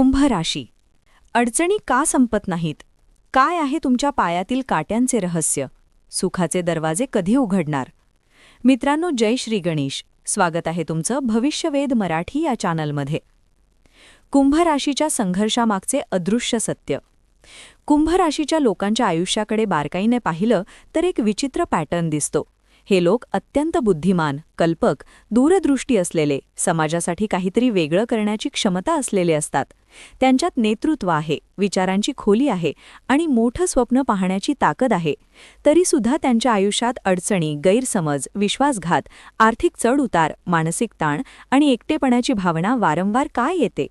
कुंभ राशी. अडचणी का संपत नाहीत? काय आहे तुमच्या पायातील काट्यांचे रहस्य? सुखाचे दरवाजे कधी उघडणार? मित्रांनो जय श्री गणेश. स्वागत आहे तुमचं भविष्यवेध मराठी या चॅनलमध्ये. कुंभ राशीच्या संघर्षामागचे अदृश्य सत्य. कुंभ राशीच्या लोकांच्या आयुष्याकडे बारकाईने पाहिलं तर एक विचित्र पॅटर्न दिसतो. हे लोक अत्यंत बुद्धिमान कल्पक दूरदृष्टी असलेले समाजासाठी काहीतरी वेगळं करण्याची क्षमता असलेले असतात. त्यांच्यात नेतृत्व आहे विचारांची खोली आहे आणि मोठं स्वप्न पाहण्याची ताकद आहे. तरीसुद्धा त्यांच्या आयुष्यात अडचणी गैरसमज विश्वासघात आर्थिक चढउतार मानसिक ताण आणि एकटेपणाची भावना वारंवार का येते?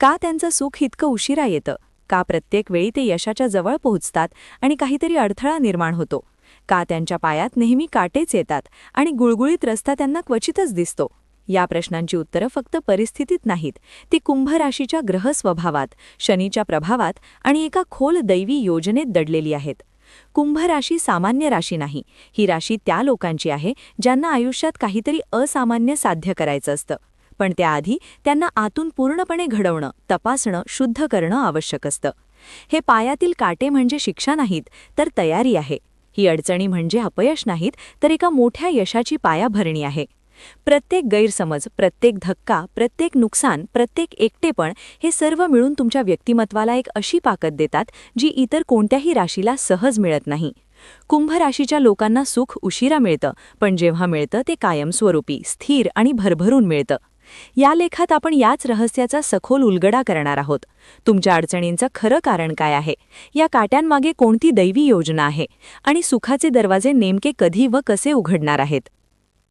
का त्यांचं सुख इतकं उशिरा येतं? का प्रत्येक वेळी ते यशाच्या जवळ पोहोचतात आणि काहीतरी अडथळा निर्माण होतो? का त्यांच्या पायात नेहमी काटेच येतात आणि गुळगुळीत रस्ता त्यांना क्वचितच दिसतो? या प्रश्नांची उत्तरं फक्त परिस्थितीत नाहीत. ती कुंभ राशीच्या ग्रह स्वभावात शनीच्या प्रभावात आणि एका खोल दैवी योजनेत दडलेली आहेत. कुंभ राशी सामान्य राशी नाही. ही राशी त्या लोकांची आहे ज्यांना आयुष्यात काहीतरी असामान्य साध्य करायचं असतं. पण त्याआधी त्यांना आतून पूर्णपणे घडवणं तपासणं शुद्ध करणं आवश्यक असतं. हे पायातील काटे म्हणजे शिक्षा नाहीत तर तयारी आहे. ही अडचणी म्हणजे अपयश नाहीत तर एका मोठ्या यशाची पायाभरणी आहे. प्रत्येक गैरसमज प्रत्येक धक्का प्रत्येक नुकसान प्रत्येक एकटेपण हे सर्व मिळून तुमच्या व्यक्तिमत्वाला एक अशी पाकद देतात जी इतर कोणत्याही राशीला सहज मिळत नाही. कुंभ राशीच्या लोकांना सुख उशिरा मिळतं पण जेव्हा मिळतं ते कायमस्वरूपी स्थिर आणि भरभरून मिळतं. या लेखात आपण याच रहस्याचा सखोल उलगडा करणार आहोत. तुमच्या अडचणींचं खरं कारण काय आहे? या काट्यांमागे कोणती दैवी योजना आहे? आणि सुखाचे दरवाजे नेमके कधी व कसे उघडणार आहेत?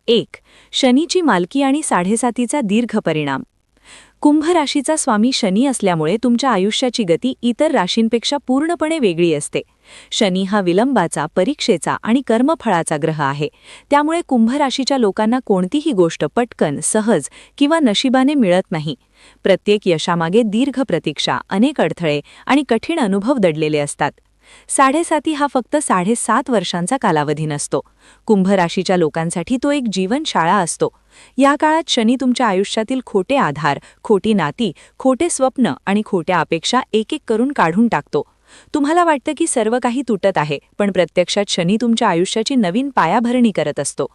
एक शनीची मालकी आणि साडेसातीचा दीर्घ परिणाम. कुंभ राशीचा स्वामी शनी असल्यामुळे तुमच्या आयुष्याची गती इतर राशींपेक्षा पूर्णपणे वेगळी असते. शनी हा विलंबाचा परीक्षेचा आणि कर्मफळाचा ग्रह आहे. त्यामुळे कुंभ राशीच्या लोकांना कोणतीही गोष्ट पटकन सहज किंवा नशिबाने मिळत नाही. प्रत्येक यशामागे दीर्घ प्रतीक्षा अनेक अडथळे आणि कठीण अनुभव दडलेले असतात. साडेसाती हा फक्त साडेसात वर्षांचा कालावधी नसतो. कुंभ राशीच्या लोकांसाठी तो एक जीवनशाळा असतो. या काळात शनी तुमच्या आयुष्यातील खोटे आधार खोटी नाती खोटे स्वप्न आणि खोट्या अपेक्षा एक एक करून काढून टाकतो. तुम्हाला वाटतं की सर्व काही तुटत आहे पण प्रत्यक्षात शनी तुमच्या आयुष्याची नवीन पायाभरणी करत असतो.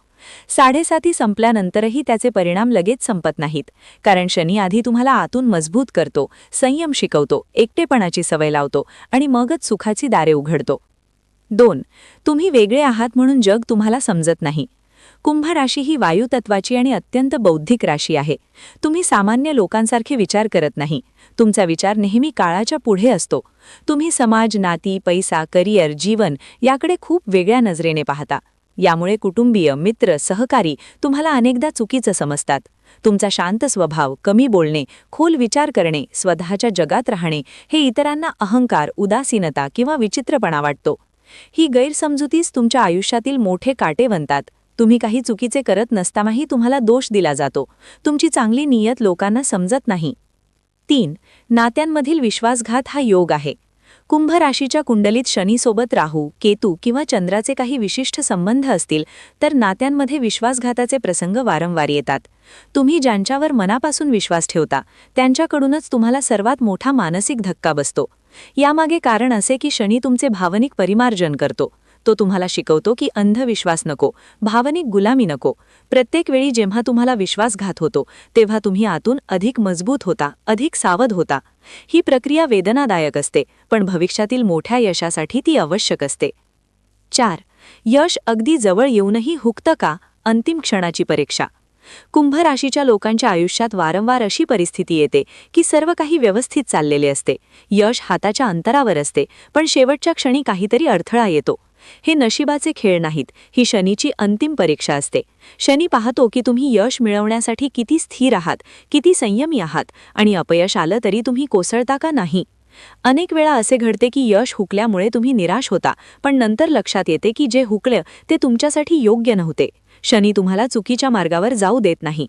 साडेसाती संपल्यानंतरही त्याचे परिणाम लगेच संपत नाहीत कारण शनी आधी तुम्हाला आतून मजबूत करतो संयम शिकवतो एकटेपणाची सवय लावतो आणि मगच सुखाची दारे उघडतो. दोन तुम्ही वेगळे आहात म्हणून जग तुम्हाला समजत नाही. कुंभ राशी ही वायुतत्वाची आणि अत्यंत बौद्धिक राशी आहे. तुम्ही सामान्य लोकांसारखे विचार करत नाही. तुमचा विचार नेहमी काळाच्या पुढे असतो. तुम्ही समाज नाती पैसा करिअर जीवन याकडे खूप वेगळ्या नजरेने पाहता. यामुळे कुटुंबीय मित्र सहकारी तुम्हाला अनेकदा चुकीचं समजतात. तुमचा शांत स्वभाव कमी बोलणे खोल विचार करणे स्वतःच्या जगात राहणे हे इतरांना अहंकार उदासीनता किंवा विचित्रपणा वाटतो. ही गैरसमजुतीच तुमच्या आयुष्यातील मोठे काटे बनतात. तुम्ही काही चुकीचे करत नसतानाही तुम्हाला दोष दिला जातो. तुमची चांगली नियत लोकांना समजत नाही. तीन नात्यांमधील विश्वासघात हा योग आहे. कुंभ राशीच्या कुंडलीत शनीसोबत राहू केतू किंवा चंद्राचे काही विशिष्ट संबंध असतील तर नात्यांमध्ये विश्वासघाताचे प्रसंग वारंवार येतात. तुम्ही ज्यांच्यावर मनापासून विश्वास ठेवता त्यांच्याकडूनच तुम्हाला सर्वात मोठा मानसिक धक्का बसतो. यामागे कारण असे की शनी तुमचे भावनिक परिमार्जन करतो. तो तुम्हाला शिकवतो की अंधविश्वास नको भावनिक गुलामी नको. प्रत्येक वेळी जेव्हा तुम्हाला विश्वासघात होतो तेव्हा तुम्ही आतून अधिक मजबूत होता अधिक सावध होता. ही प्रक्रिया वेदनादायक असते पण भविष्यातील मोठ्या यशासाठी ती आवश्यक असते. चार यश अगदी जवळ येऊनही हुकतं का? अंतिम क्षणाची परीक्षा. कुंभ राशीच्या लोकांच्या आयुष्यात वारंवार अशी परिस्थिती येते की सर्व काही व्यवस्थित चाललेले असते. यश हाताच्या अंतरावर असते पण शेवटच्या क्षणी काहीतरी अडथळा येतो. हे नशिबाचे खेळ नाहीत. ही शनीची अंतिम परीक्षा असते. शनी पाहतो की तुम्ही यश मिळवण्यासाठी किती स्थिर आहात किती संयमी आहात आणि अपयश आलं तरी तुम्ही कोसळता का नाही? अनेक वेळा असे घडते की यश हुकल्यामुळे तुम्ही निराश होता पण नंतर लक्षात येते की जे हुकलं ते तुमच्यासाठी योग्य नव्हते. शनी तुम्हाला चुकीच्या मार्गावर जाऊ देत नाही.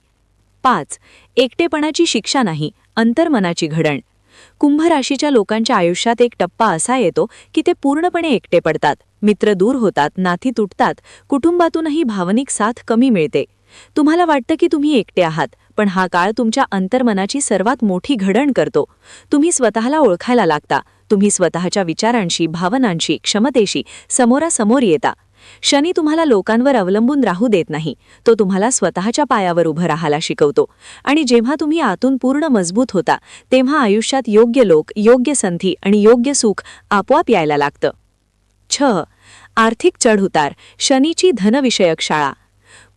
पाच. एकटेपणाची शिक्षा नाही अंतर्मनाची घडण. कुंभ राशीच्या लोकांच्या आयुष्यात एक टप्पा असा येतो की ते पूर्णपणे एकटे पडतात. मित्र दूर होतात नाती तुटतात कुटुंबातूनही भावनिक साथ कमी मिळते. तुम्हाला वाटतं की तुम्ही एकटे आहात पण हा काळ तुमच्या अंतर्मनाची सर्वात मोठी घडण करतो. तुम्ही स्वतःला ओळखायला लागता. तुम्ही स्वतःच्या विचारांशी भावनांशी क्षमतेशी समोरासमोर येता. शनी तुम्हाला लोकांवर अवलंबून राहू देत नाही. तो तुम्हाला स्वतःच्या पायावर उभं राहायला शिकवतो. आणि जेव्हा तुम्ही आतून पूर्ण मजबूत होता तेव्हा आयुष्यात योग्य लोक योग्य संधी आणि योग्य सुख आपोआप यायला लागतं. छ आर्थिक चढउतार. शनीची धनविषयक शाळा.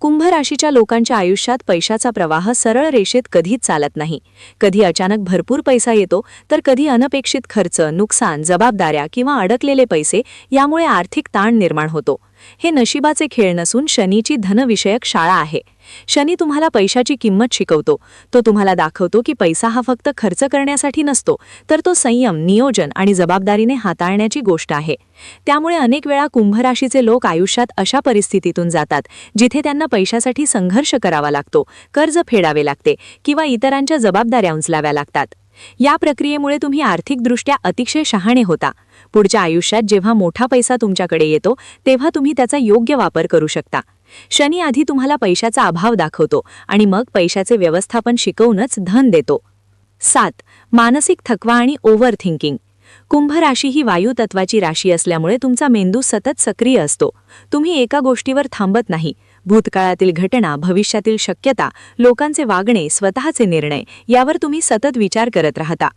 कुंभ राशीच्या लोकांच्या आयुष्यात पैशाचा प्रवाह सरळ रेषेत कधीच चालत नाही. कधी अचानक भरपूर पैसा येतो तर कधी अनपेक्षित खर्च नुकसान जबाबदाऱ्या किंवा अडकलेले पैसे यामुळे आर्थिक ताण निर्माण होतो. हे नशिबाचे खेळ नसून शनीची धनविषयक शाळा आहे. शनी तुम्हाला पैशाची किंमत शिकवतो. तो तुम्हाला दाखवतो की पैसा हा फक्त खर्च करण्यासाठी नसतो तर तो संयम नियोजन आणि जबाबदारीने हाताळण्याची गोष्ट आहे. त्यामुळे अनेक वेळा कुंभराशीचे लोक आयुष्यात अशा परिस्थितीतून जातात जिथे त्यांना पैशासाठी संघर्ष करावा लागतो कर्ज फेडावे लागते किंवा इतरांच्या जबाबदाऱ्या उंचलाव्या लागतात. या प्रक्रियेमुळे तुम्ही आर्थिकदृष्ट्या अतिशय शहाणे होता. पुढच्या आयुष्यात जेव्हा मोठा पैसा तुमच्याकडे येतो तेव्हा तुम्ही त्याचा योग्य वापर करू शकता. शनी आधी तुम्हाला पैशाचा अभाव दाखवतो आणि मग पैशाचे व्यवस्थापन शिकवूनच धन देतो. सात मानसिक थकवा आणि ओव्हर थिंकिंग कुंभ राशी ही वायुतत्वाची राशी असल्यामुळे तुमचा मेंदू सतत सक्रिय असतो. तुम्ही एका गोष्टीवर थांबत नाही. भूतकाळातील घटना भविष्यातील शक्यता लोकांचे वागणे स्वतःचे निर्णय यावर तुम्ही सतत विचार करत राहता.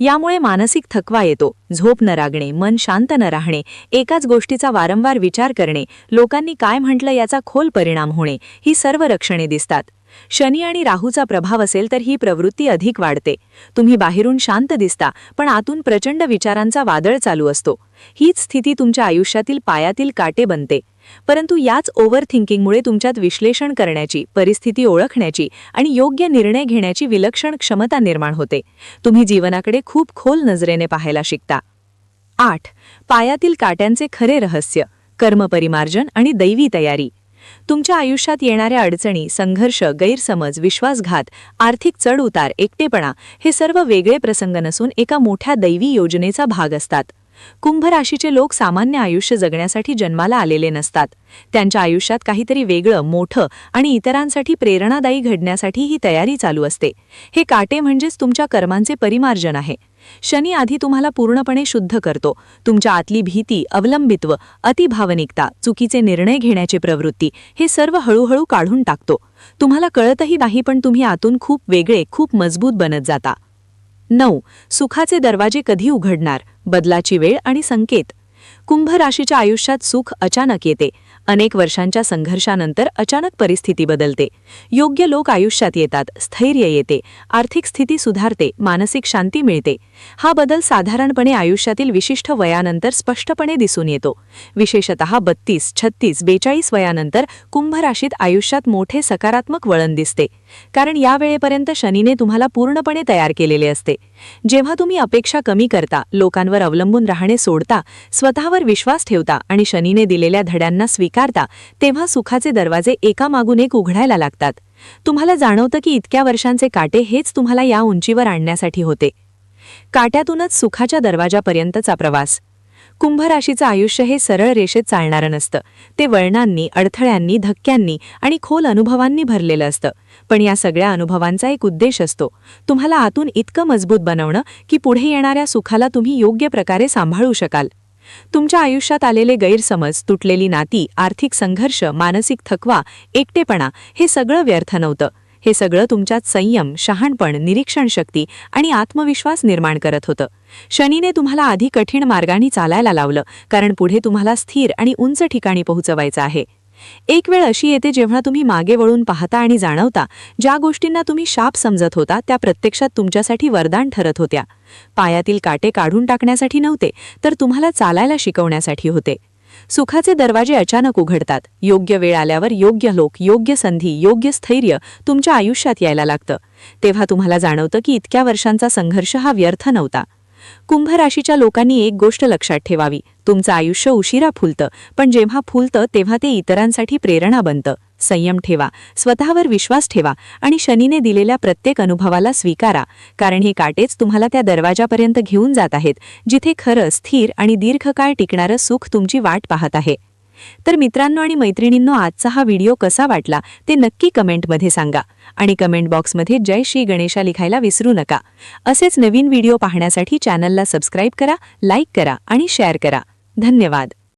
यामुळे मानसिक थकवा येतो झोप न रागणे मन शांत न राहणे एकाच गोष्टीचा वारंवार विचार करणे लोकांनी काय म्हटलं याचा खोल परिणाम होणे ही सर्व रक्षणे दिसतात. शनी आणि राहूचा प्रभाव असेल तर ही प्रवृत्ती अधिक वाढते. तुम्ही बाहेरून शांत दिसता पण आतून प्रचंड विचारांचा वादळ चालू असतो. हीच स्थिती तुमच्या आयुष्यातील पायातील काटे बनते. परंतु याच ओव्हर थिंकिंगमुळे तुमच्यात विश्लेषण करण्याची परिस्थिती ओळखण्याची आणि योग्य निर्णय घेण्याची विलक्षण क्षमता निर्माण होते. तुम्ही जीवनाकडे खूप खोल नजरेने पाहायला शिकता. आठ. पायातील काट्यांचे खरे रहस्य कर्मपरिमार्जन आणि दैवी तयारी. तुमच्या आयुष्यात येणाऱ्या अडचणी संघर्ष गैरसमज विश्वासघात आर्थिक चढउतार एकटेपणा हे सर्व वेगळे प्रसंग नसून एका मोठ्या दैवी योजनेचा भाग असतात. कुंभ राशीचे लोक सामान्य आयुष्य जगण्यासाठी जन्माला आलेले नसतात. त्यांच्या आयुष्यात काहीतरी वेगळं मोठं आणि इतरांसाठी प्रेरणादायी घडण्यासाठी ही तयारी चालू असते. हे काटे म्हणजेच तुमच्या कर्मांचे परिमार्जन आहे. शनी आधी तुम्हाला पूर्णपणे शुद्ध करतो. तुमच्या आतली भीती अवलंबित्व अतिभावनिकता चुकीचे निर्णय घेण्याची प्रवृत्ती हे सर्व हळूहळू काढून टाकतो. तुम्हाला कळतही नाही पण तुम्ही आतून खूप वेगळे खूप मजबूत बनत जाता. नऊ. सुखाचे दरवाजे कधी उघडणार? बदलाची वेळ आणि संकेत. कुंभ राशीच्या आयुष्यात सुख अचानक येते. अनेक वर्षांच्या संघर्षानंतर अचानक परिस्थिती बदलते. योग्य लोक आयुष्यात येतात. स्थैर्य येते. आर्थिक स्थिती सुधारते. मानसिक शांती मिळते. हा बदल साधारणपणे आयुष्यातील विशिष्ट वयानंतर स्पष्टपणे दिसून येतो. विशेषतः बत्तीस छत्तीस बेचाळीस वयानंतर कुंभ राशीत आयुष्यात मोठे सकारात्मक वळण दिसते. कारण या वेळेपर्यंत शनीने तुम्हाला पूर्णपणे तयार केलेले असते. जेव्हा तुम्ही अपेक्षा कमी करता लोकांवर अवलंबून राहणे सोडता स्वतःवर विश्वास ठेवता आणि शनीने दिलेल्या धड्यांना स्वीकारता तेव्हा सुखाचे दरवाजे एकामागून एक उघडायला लागतात. तुम्हाला जाणवतं की इतक्या वर्षांचे काटे हेच तुम्हाला या उंचीवर आणण्यासाठी होते. काट्यातूनच सुखाच्या दरवाजापर्यंतचा प्रवास. कुंभ राशीचं आयुष्य हे सरळ रेषेत चालणारं नसतं. ते वळणांनी अडथळ्यांनी धक्क्यांनी आणि खोल अनुभवांनी भरलेलं असतं. पण या सगळ्या अनुभवांचा एक उद्देश असतो. तुम्हाला आतून इतकं मजबूत बनवणं की पुढे येणाऱ्या सुखाला तुम्ही योग्य प्रकारे सांभाळू शकाल. तुमच्या आयुष्यात आलेले गैरसमज तुटलेली नाती आर्थिक संघर्ष मानसिक थकवा एकटेपणा हे सगळं व्यर्थ नव्हतं. हे सगळं तुमच्यात संयम शहाणपण निरीक्षण शक्ती आणि आत्मविश्वास निर्माण करत होतं. शनीने तुम्हाला आधी कठीण मार्गाने चालायला लावलं कारण पुढे तुम्हाला स्थिर आणि उंच ठिकाणी पोहोचवायचं आहे. एक वेळ अशी येते जेव्हा तुम्ही मागे वळून पाहता आणि जाणवता ज्या गोष्टींना तुम्ही शाप समजत होता त्या प्रत्यक्षात तुमच्यासाठी वरदान ठरत होत्या. पायातील काटे काढून टाकण्यासाठी नव्हते तर तुम्हाला चालायला शिकवण्यासाठी होते. सुखाचे दरवाजे अचानक उघडतात. योग्य वेळ आल्यावर योग्य लोक योग्य संधी योग्य स्थैर्य तुमच्या आयुष्यात यायला लागतं. तेव्हा तुम्हाला जाणवतं की इतक्या वर्षांचा संघर्ष हा व्यर्थ नव्हता. कुंभ राशीच्या लोकांनी एक गोष्ट लक्षात ठेवावी. तुमचं आयुष्य उशिरा फुलतं पण जेव्हा फुलतं तेव्हा ते इतरांसाठी प्रेरणा बनतं. संयम ठेवा स्वतःवर विश्वास ठेवा आणि शनीने दिलेल्या प्रत्येक अनुभवाला स्वीकारा कारण हे काटेच तुम्हाला त्या दरवाजापर्यंत घेऊन जात आहेत जिथे खरं स्थिर आणि दीर्घकाळ टिकणारं सुख तुमची वाट पाहत आहे. तर मित्रांनो आणि मैत्रिणींनो आजचा हा व्हिडिओ कसा वाटला ते नक्की कमेंटमध्ये सांगा आणि कमेंट बॉक्समध्ये जय श्री गणेशा लिखायला विसरू नका. असेच नवीन व्हिडिओ पाहण्यासाठी चॅनलला सबस्क्राईब करा लाईक करा आणि शेअर करा. धन्यवाद.